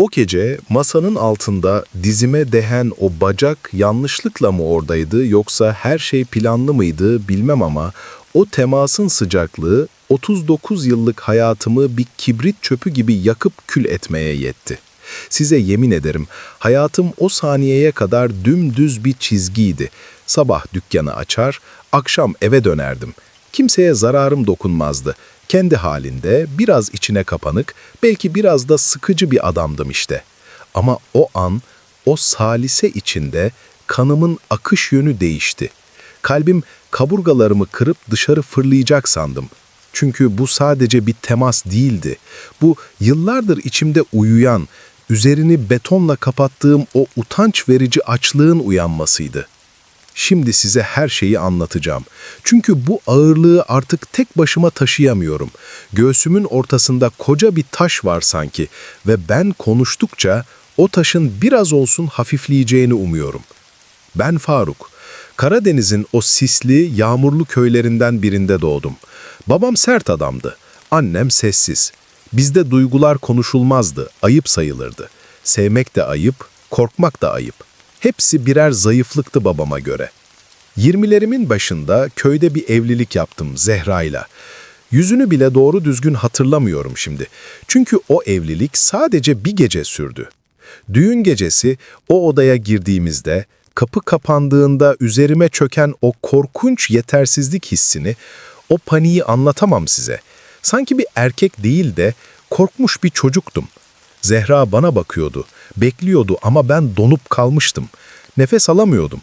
O gece masanın altında dizime dehen o bacak yanlışlıkla mı oradaydı yoksa her şey planlı mıydı bilmem ama o temasın sıcaklığı 39 yıllık hayatımı bir kibrit çöpü gibi yakıp kül etmeye yetti. Size yemin ederim hayatım o saniyeye kadar dümdüz bir çizgiydi. Sabah dükkanı açar, akşam eve dönerdim. Kimseye zararım dokunmazdı. Kendi halinde biraz içine kapanık, belki biraz da sıkıcı bir adamdım işte. Ama o an, o salise içinde kanımın akış yönü değişti. Kalbim kaburgalarımı kırıp dışarı fırlayacak sandım. Çünkü bu sadece bir temas değildi. Bu yıllardır içimde uyuyan, üzerini betonla kapattığım o utanç verici açlığın uyanmasıydı. Şimdi size her şeyi anlatacağım. Çünkü bu ağırlığı artık tek başıma taşıyamıyorum. Göğsümün ortasında koca bir taş var sanki ve ben konuştukça o taşın biraz olsun hafifleyeceğini umuyorum. Ben Faruk. Karadeniz'in o sisli, yağmurlu köylerinden birinde doğdum. Babam sert adamdı. Annem sessiz. Bizde duygular konuşulmazdı, ayıp sayılırdı. Sevmek de ayıp, korkmak da ayıp. Hepsi birer zayıflıktı babama göre. Yirmilerimin başında köyde bir evlilik yaptım Zehra'yla. Yüzünü bile doğru düzgün hatırlamıyorum şimdi. Çünkü o evlilik sadece bir gece sürdü. Düğün gecesi o odaya girdiğimizde kapı kapandığında üzerime çöken o korkunç yetersizlik hissini, o paniği anlatamam size. Sanki bir erkek değil de korkmuş bir çocuktum. Zehra bana bakıyordu, bekliyordu ama ben donup kalmıştım. Nefes alamıyordum.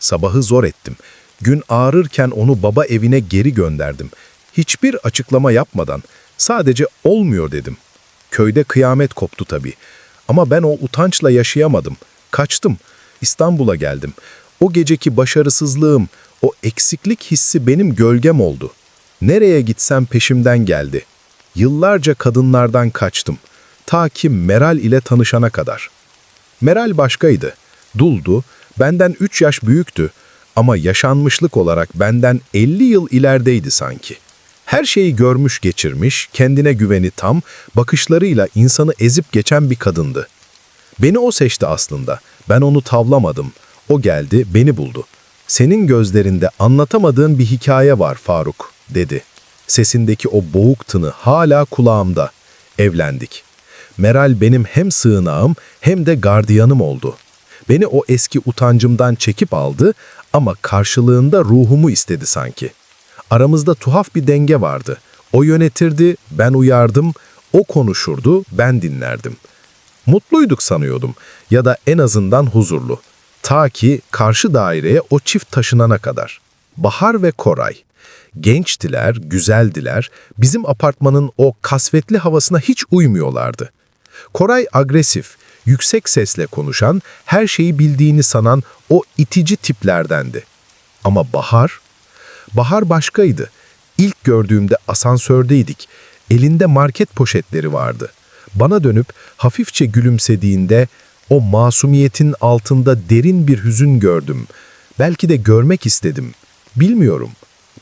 Sabahı zor ettim. Gün ağrırken onu baba evine geri gönderdim. Hiçbir açıklama yapmadan sadece olmuyor dedim. Köyde kıyamet koptu tabii. Ama ben o utançla yaşayamadım. Kaçtım. İstanbul'a geldim. O geceki başarısızlığım, o eksiklik hissi benim gölgem oldu. Nereye gitsem peşimden geldi. Yıllarca kadınlardan kaçtım. Ta ki Meral ile tanışana kadar. Meral başkaydı. Duldu, benden 3 yaş büyüktü ama yaşanmışlık olarak benden 50 yıl ilerideydi sanki. Her şeyi görmüş geçirmiş, kendine güveni tam, bakışlarıyla insanı ezip geçen bir kadındı. Beni o seçti aslında. Ben onu tavlamadım. O geldi, beni buldu. Senin gözlerinde anlatamadığın bir hikaye var Faruk, dedi. Sesindeki o boğuk tını hala kulağımda. Evlendik. Meral benim hem sığınağım hem de gardiyanım oldu. Beni o eski utancımdan çekip aldı ama karşılığında ruhumu istedi sanki. Aramızda tuhaf bir denge vardı. O yönetirdi, ben uyardım, o konuşurdu, ben dinlerdim. Mutluyduk sanıyordum ya da en azından huzurlu. Ta ki karşı daireye o çift taşınana kadar. Bahar ve Koray. Gençtiler, güzeldiler, bizim apartmanın o kasvetli havasına hiç uymuyorlardı. Koray agresif, yüksek sesle konuşan, her şeyi bildiğini sanan o itici tiplerdendi. Ama Bahar, Bahar başkaydı. İlk gördüğümde asansördeydik. Elinde market poşetleri vardı. Bana dönüp hafifçe gülümsediğinde o masumiyetin altında derin bir hüzün gördüm. Belki de görmek istedim. Bilmiyorum.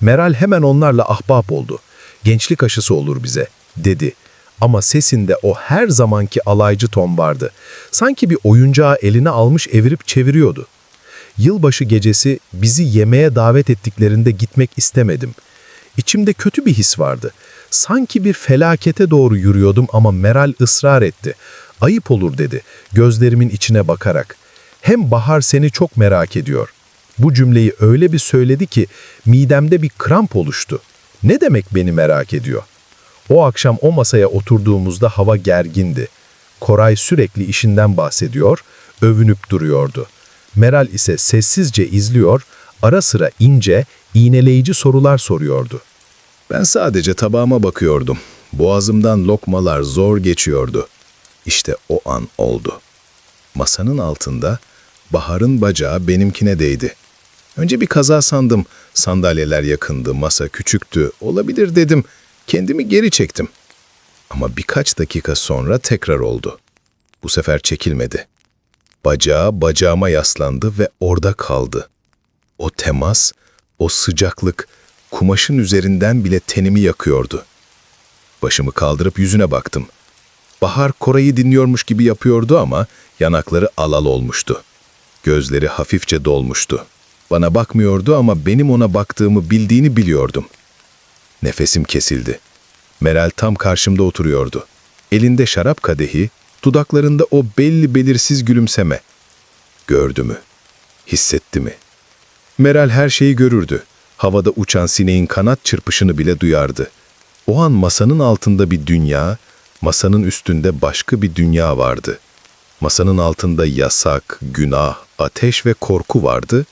Meral hemen onlarla ahbap oldu. Gençlik aşısı olur bize, dedi. Ama sesinde o her zamanki alaycı ton vardı. Sanki bir oyuncağı eline almış evirip çeviriyordu. Yılbaşı gecesi bizi yemeğe davet ettiklerinde gitmek istemedim. İçimde kötü bir his vardı. Sanki bir felakete doğru yürüyordum ama Meral ısrar etti. Ayıp olur dedi, gözlerimin içine bakarak. Hem Bahar seni çok merak ediyor. Bu cümleyi öyle bir söyledi ki midemde bir kramp oluştu. Ne demek beni merak ediyor? O akşam o masaya oturduğumuzda hava gergindi. Koray sürekli işinden bahsediyor, övünüp duruyordu. Meral ise sessizce izliyor, ara sıra ince, iğneleyici sorular soruyordu. Ben sadece tabağıma bakıyordum. Boğazımdan lokmalar zor geçiyordu. İşte o an oldu. Masanın altında Bahar'ın bacağı benimkine değdi. Önce bir kaza sandım. Sandalyeler yakındı, masa küçüktü. Olabilir dedim. Kendimi geri çektim. Ama birkaç dakika sonra tekrar oldu. Bu sefer çekilmedi. Bacağı bacağıma yaslandı ve orada kaldı. O temas, o sıcaklık, kumaşın üzerinden bile tenimi yakıyordu. Başımı kaldırıp yüzüne baktım. Bahar Koray'ı dinliyormuş gibi yapıyordu ama yanakları alal olmuştu. Gözleri hafifçe dolmuştu. Bana bakmıyordu ama benim ona baktığımı bildiğini biliyordum. Nefesim kesildi. Meral tam karşımda oturuyordu. Elinde şarap kadehi, dudaklarında o belli belirsiz gülümseme. Gördü mü? Hissetti mi? Meral her şeyi görürdü. Havada uçan sineğin kanat çırpışını bile duyardı. O an masanın altında bir dünya, masanın üstünde başka bir dünya vardı. Masanın altında yasak, günah, ateş ve korku vardı.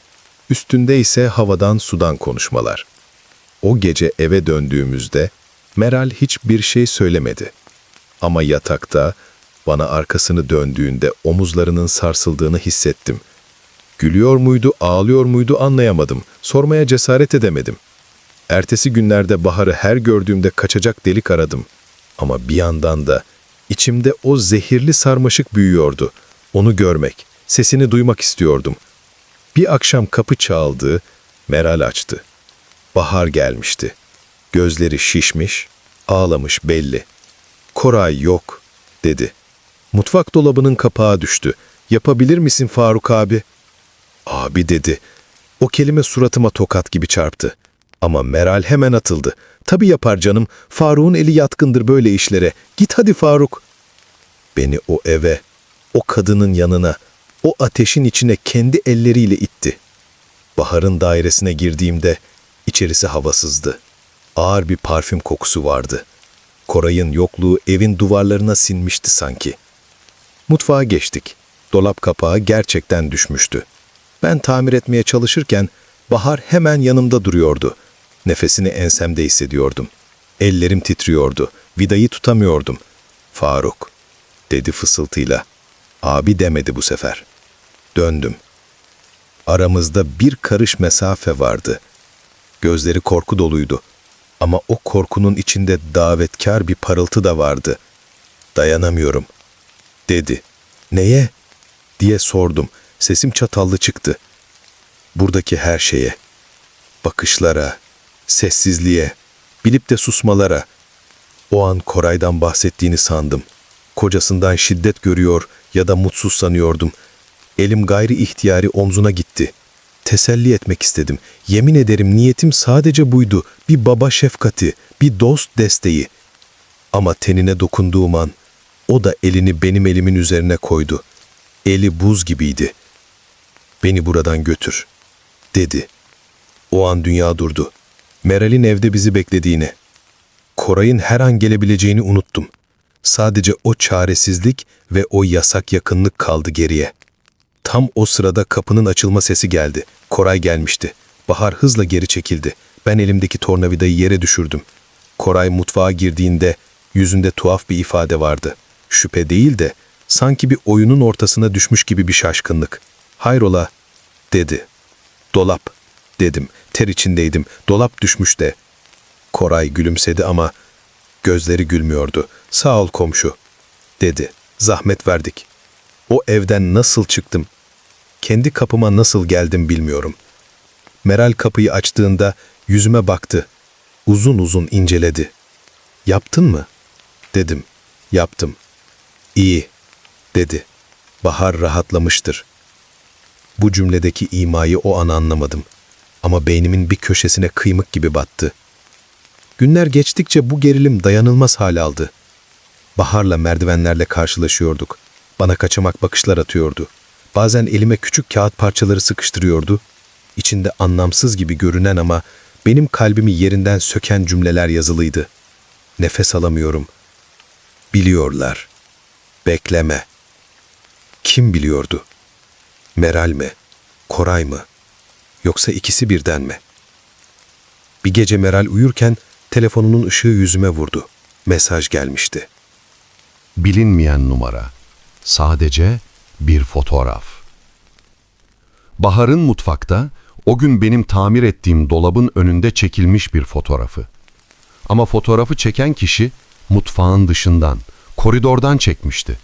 Üstünde ise havadan sudan konuşmalar. O gece eve döndüğümüzde Meral hiçbir şey söylemedi. Ama yatakta bana arkasını döndüğünde omuzlarının sarsıldığını hissettim. Gülüyor muydu, ağlıyor muydu anlayamadım. Sormaya cesaret edemedim. Ertesi günlerde Bahar'ı her gördüğümde kaçacak delik aradım. Ama bir yandan da içimde o zehirli sarmaşık büyüyordu. Onu görmek, sesini duymak istiyordum. Bir akşam kapı çaldı, Meral açtı. Bahar gelmişti. Gözleri şişmiş, ağlamış belli. Koray yok, dedi. Mutfak dolabının kapağı düştü. Yapabilir misin Faruk abi? Abi dedi. O kelime suratıma tokat gibi çarptı. Ama Meral hemen atıldı. Tabii yapar canım. Faruk'un eli yatkındır böyle işlere. Git hadi Faruk. Beni o eve, o kadının yanına, o ateşin içine kendi elleriyle itti. Baharın dairesine girdiğimde içerisi havasızdı. Ağır bir parfüm kokusu vardı. Koray'ın yokluğu evin duvarlarına sinmişti sanki. Mutfağa geçtik. Dolap kapağı gerçekten düşmüştü. Ben tamir etmeye çalışırken Bahar hemen yanımda duruyordu. Nefesini ensemde hissediyordum. Ellerim titriyordu. Vidayı tutamıyordum. Faruk, dedi fısıltıyla. Abi demedi bu sefer. Döndüm. Aramızda bir karış mesafe vardı. Gözleri korku doluydu. Ama o korkunun içinde davetkar bir parıltı da vardı. Dayanamıyorum, dedi. Neye? diye sordum. Sesim çatallı çıktı. Buradaki her şeye, bakışlara, sessizliğe, bilip de susmalara. O an Koray'dan bahsettiğini sandım. Kocasından şiddet görüyor ya da mutsuz sanıyordum. Elim gayri ihtiyari omzuna gitti. Teselli etmek istedim. Yemin ederim niyetim sadece buydu. Bir baba şefkati, bir dost desteği. Ama tenine dokunduğum an, o da elini benim elimin üzerine koydu. Eli buz gibiydi. Beni buradan götür, dedi. O an dünya durdu. Meral'in evde bizi beklediğini, Koray'ın her an gelebileceğini unuttum. Sadece o çaresizlik ve o yasak yakınlık kaldı geriye. Tam o sırada kapının açılma sesi geldi. Koray gelmişti. Bahar hızla geri çekildi. Ben elimdeki tornavidayı yere düşürdüm. Koray mutfağa girdiğinde yüzünde tuhaf bir ifade vardı. Şüphe değil de sanki bir oyunun ortasına düşmüş gibi bir şaşkınlık. Hayrola, dedi. Dolap, dedim. Ter içindeydim. Dolap düşmüş de. Koray gülümsedi ama gözleri gülmüyordu. Sağ ol komşu, dedi. Zahmet verdik. O evden nasıl çıktım? Kendi kapıma nasıl geldim bilmiyorum. Meral kapıyı açtığında yüzüme baktı. Uzun uzun inceledi. Yaptın mı? Dedim. Yaptım. İyi, dedi. Bahar rahatlamıştır. Bu cümledeki imayı o an anlamadım. Ama beynimin bir köşesine kıymık gibi battı. Günler geçtikçe bu gerilim dayanılmaz hal aldı. Bahar'la merdivenlerle karşılaşıyorduk. Bana kaçamak bakışlar atıyordu. Bazen elime küçük kağıt parçaları sıkıştırıyordu. İçinde anlamsız gibi görünen ama benim kalbimi yerinden söken cümleler yazılıydı. Nefes alamıyorum. Biliyorlar. Bekleme. Kim biliyordu? Meral mi? Koray mı? Yoksa ikisi birden mi? Bir gece Meral uyurken telefonunun ışığı yüzüme vurdu. Mesaj gelmişti. Bilinmeyen numara. Sadece bir fotoğraf. Bahar'ın mutfakta o gün benim tamir ettiğim dolabın önünde çekilmiş bir fotoğrafı. Ama fotoğrafı çeken kişi mutfağın dışından, koridordan çekmişti.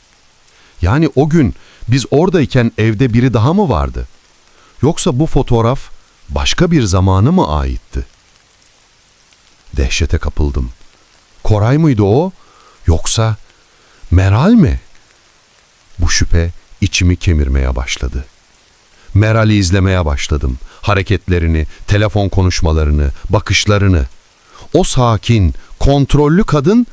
Yani o gün biz oradayken evde biri daha mı vardı? Yoksa bu fotoğraf başka bir zamanı mı aitti? Dehşete kapıldım. Koray mıydı o? Yoksa Meral mi? Bu şüphe içimi kemirmeye başladı. Meral'i izlemeye başladım. Hareketlerini, telefon konuşmalarını, bakışlarını. O sakin, kontrollü kadın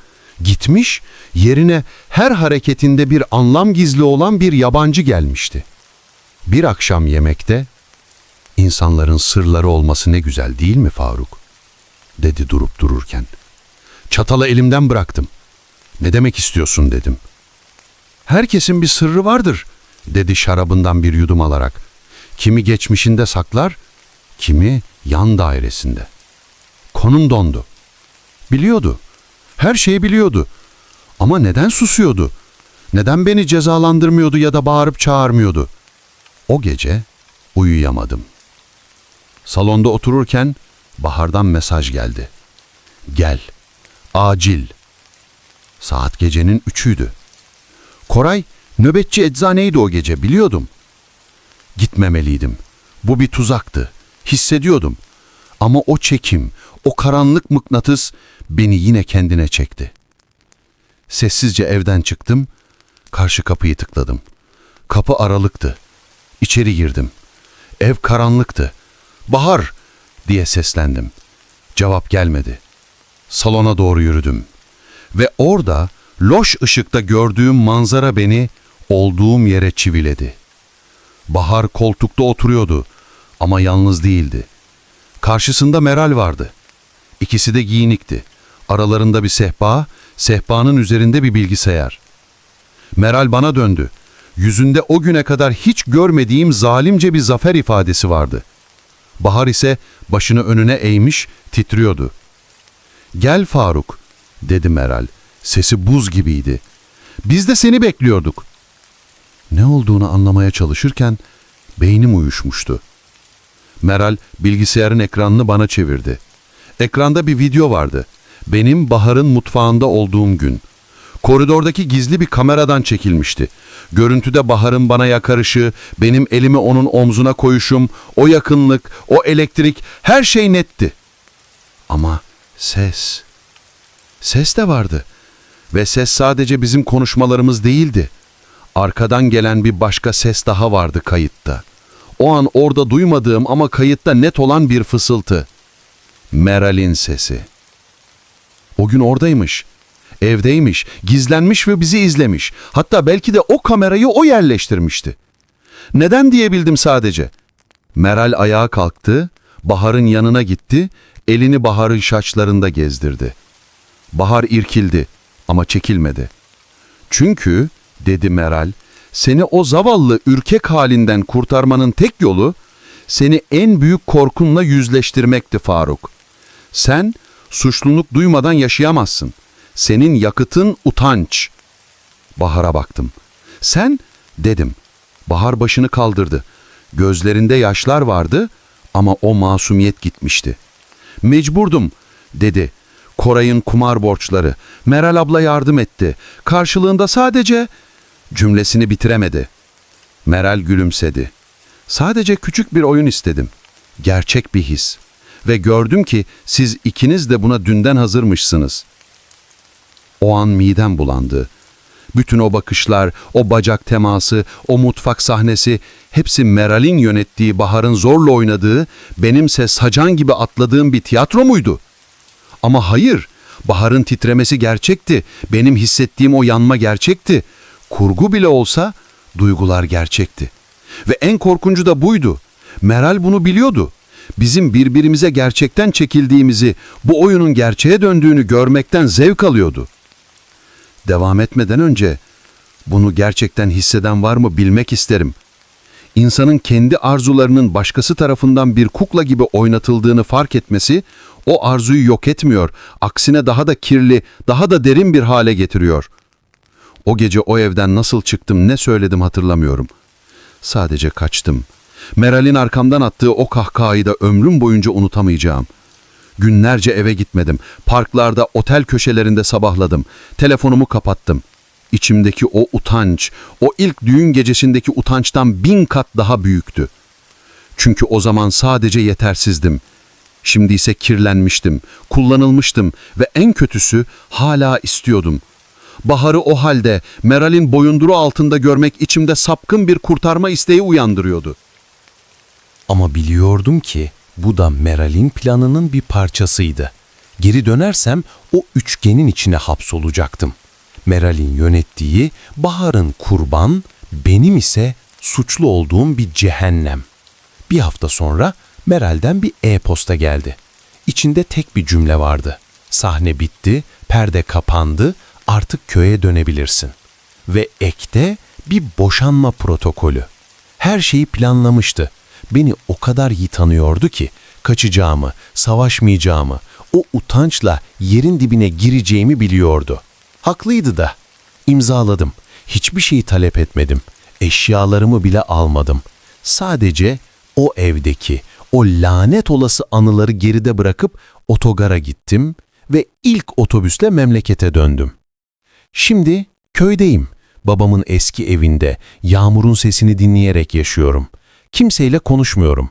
gitmiş, yerine her hareketinde bir anlam gizli olan bir yabancı gelmişti. Bir akşam yemekte, insanların sırları olması ne güzel değil mi Faruk? dedi durup dururken. Çatalı elimden bıraktım. Ne demek istiyorsun dedim. Herkesin bir sırrı vardır, dedi şarabından bir yudum alarak. Kimi geçmişinde saklar, kimi yan dairesinde. Konum dondu. Biliyordu. Her şeyi biliyordu. Ama neden susuyordu? Neden beni cezalandırmıyordu ya da bağırıp çağırmıyordu? O gece uyuyamadım. Salonda otururken Bahar'dan mesaj geldi. Gel. Acil. Saat gecenin üçüydü. Koray nöbetçi eczaneydi o gece biliyordum. Gitmemeliydim. Bu bir tuzaktı. Hissediyordum. Ama o çekim, o karanlık mıknatıs beni yine kendine çekti. Sessizce evden çıktım. Karşı kapıyı tıkladım. Kapı aralıktı. İçeri girdim. Ev karanlıktı. Bahar diye seslendim. Cevap gelmedi. Salona doğru yürüdüm. Ve orada loş ışıkta gördüğüm manzara beni olduğum yere çiviledi. Bahar koltukta oturuyordu ama yalnız değildi. Karşısında Meral vardı. İkisi de giyinikti. Aralarında bir sehpa, sehpanın üzerinde bir bilgisayar. Meral bana döndü. Yüzünde o güne kadar hiç görmediğim zalimce bir zafer ifadesi vardı. Bahar ise başını önüne eğmiş, titriyordu. Gel Faruk, dedi Meral. Sesi buz gibiydi. Biz de seni bekliyorduk. Ne olduğunu anlamaya çalışırken beynim uyuşmuştu. Meral bilgisayarın ekranını bana çevirdi. Ekranda bir video vardı. Benim Bahar'ın mutfağında olduğum gün. Koridordaki gizli bir kameradan çekilmişti. Görüntüde Bahar'ın bana yakarışı, benim elimi onun omzuna koyuşum, o yakınlık, o elektrik, her şey netti. Ama ses... Ses de vardı. Ve ses sadece bizim konuşmalarımız değildi. Arkadan gelen bir başka ses daha vardı kayıtta. O an orada duymadığım ama kayıtta net olan bir fısıltı. Meral'in sesi. O gün oradaymış. Evdeymiş, gizlenmiş ve bizi izlemiş. Hatta belki de o kamerayı o yerleştirmişti. Neden diyebildim sadece. Meral ayağa kalktı, Bahar'ın yanına gitti, elini Bahar'ın şaşlarında gezdirdi. Bahar irkildi ama çekilmedi. Çünkü, dedi Meral, seni o zavallı ürkek halinden kurtarmanın tek yolu, seni en büyük korkunla yüzleştirmekti Faruk. Sen suçluluk duymadan yaşayamazsın. Senin yakıtın utanç. Bahar'a baktım. Sen, dedim. Bahar başını kaldırdı. Gözlerinde yaşlar vardı ama o masumiyet gitmişti. Mecburdum, dedi. Koray'ın kumar borçları. Meral abla yardım etti. Karşılığında sadece... Cümlesini bitiremedi. Meral gülümsedi. Sadece küçük bir oyun istedim. Gerçek bir his. Ve gördüm ki siz ikiniz de buna dünden hazırmışsınız. O an midem bulandı. Bütün o bakışlar, o bacak teması, o mutfak sahnesi hepsi Meral'in yönettiği Bahar'ın zorla oynadığı, benimse sacan gibi atladığım bir tiyatro muydu? Ama hayır, Bahar'ın titremesi gerçekti, benim hissettiğim o yanma gerçekti. Kurgu bile olsa duygular gerçekti. Ve en korkuncu da buydu. Meral bunu biliyordu. Bizim birbirimize gerçekten çekildiğimizi, bu oyunun gerçeğe döndüğünü görmekten zevk alıyordu. Devam etmeden önce bunu gerçekten hisseden var mı bilmek isterim. İnsanın kendi arzularının başkası tarafından bir kukla gibi oynatıldığını fark etmesi o arzuyu yok etmiyor, aksine daha da kirli, daha da derin bir hale getiriyor. O gece o evden nasıl çıktım ne söyledim hatırlamıyorum. Sadece kaçtım. Meral'in arkamdan attığı o kahkahayı da ömrüm boyunca unutamayacağım. Günlerce eve gitmedim. Parklarda, otel köşelerinde sabahladım. Telefonumu kapattım. İçimdeki o utanç, o ilk düğün gecesindeki utançtan bin kat daha büyüktü. Çünkü o zaman sadece yetersizdim. Şimdi ise kirlenmiştim, kullanılmıştım ve en kötüsü hala istiyordum. Bahar'ı o halde Meral'in boyunduru altında görmek içimde sapkın bir kurtarma isteği uyandırıyordu. Ama biliyordum ki bu da Meral'in planının bir parçasıydı. Geri dönersem o üçgenin içine hapsolacaktım. Meral'in yönettiği Bahar'ın kurban, benim ise suçlu olduğum bir cehennem. Bir hafta sonra Meral'den bir e-posta geldi. İçinde tek bir cümle vardı. Sahne bitti, perde kapandı, artık köye dönebilirsin. Ve ekte bir boşanma protokolü. Her şeyi planlamıştı. Beni o kadar iyi tanıyordu ki kaçacağımı, savaşmayacağımı, o utançla yerin dibine gireceğimi biliyordu. Haklıydı da. İmzaladım. Hiçbir şeyi talep etmedim. Eşyalarımı bile almadım. Sadece o evdeki o lanet olası anıları geride bırakıp otogara gittim ve ilk otobüsle memlekete döndüm. Şimdi köydeyim. Babamın eski evinde yağmurun sesini dinleyerek yaşıyorum. Kimseyle konuşmuyorum.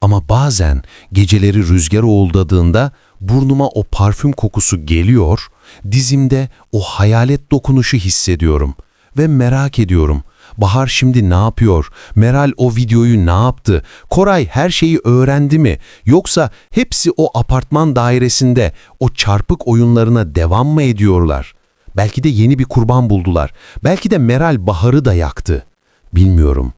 Ama bazen geceleri rüzgar oğuldadığında burnuma o parfüm kokusu geliyor, dizimde o hayalet dokunuşu hissediyorum ve merak ediyorum. Bahar şimdi ne yapıyor? Meral o videoyu ne yaptı? Koray her şeyi öğrendi mi? Yoksa hepsi o apartman dairesinde o çarpık oyunlarına devam mı ediyorlar? Belki de yeni bir kurban buldular. Belki de Meral Bahar'ı da yaktı. Bilmiyorum.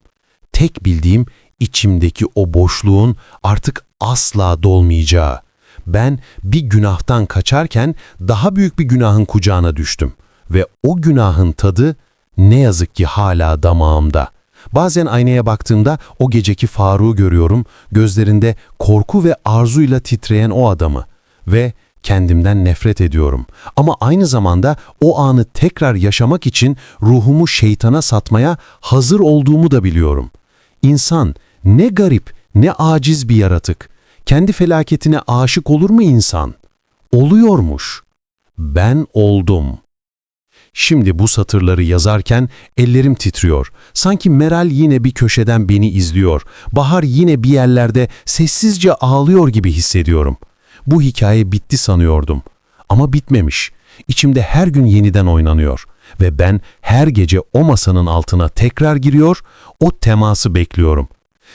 Tek bildiğim içimdeki o boşluğun artık asla dolmayacağı. Ben bir günahtan kaçarken daha büyük bir günahın kucağına düştüm. Ve o günahın tadı ne yazık ki hala damağımda. Bazen aynaya baktığımda o geceki Faruk'u görüyorum, gözlerinde korku ve arzuyla titreyen o adamı. Ve kendimden nefret ediyorum. Ama aynı zamanda o anı tekrar yaşamak için ruhumu şeytana satmaya hazır olduğumu da biliyorum. İnsan ne garip, ne aciz bir yaratık. Kendi felaketine aşık olur mu insan? Oluyormuş. Ben oldum. Şimdi bu satırları yazarken ellerim titriyor. Sanki Meral yine bir köşeden beni izliyor. Bahar yine bir yerlerde sessizce ağlıyor gibi hissediyorum. Bu hikaye bitti sanıyordum. Ama bitmemiş. İçimde her gün yeniden oynanıyor. Ve ben her gece o masanın altına tekrar giriyor, o teması bekliyorum.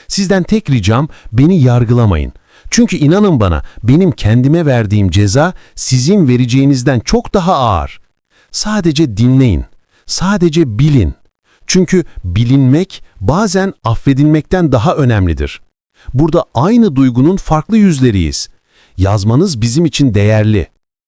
Sizden tek ricam beni yargılamayın. Çünkü inanın bana benim kendime verdiğim ceza sizin vereceğinizden çok daha ağır. Sadece dinleyin. Sadece bilin. Çünkü bilinmek bazen affedilmekten daha önemlidir. Burada aynı duygunun farklı yüzleriyiz. Yazmanız bizim için değerli.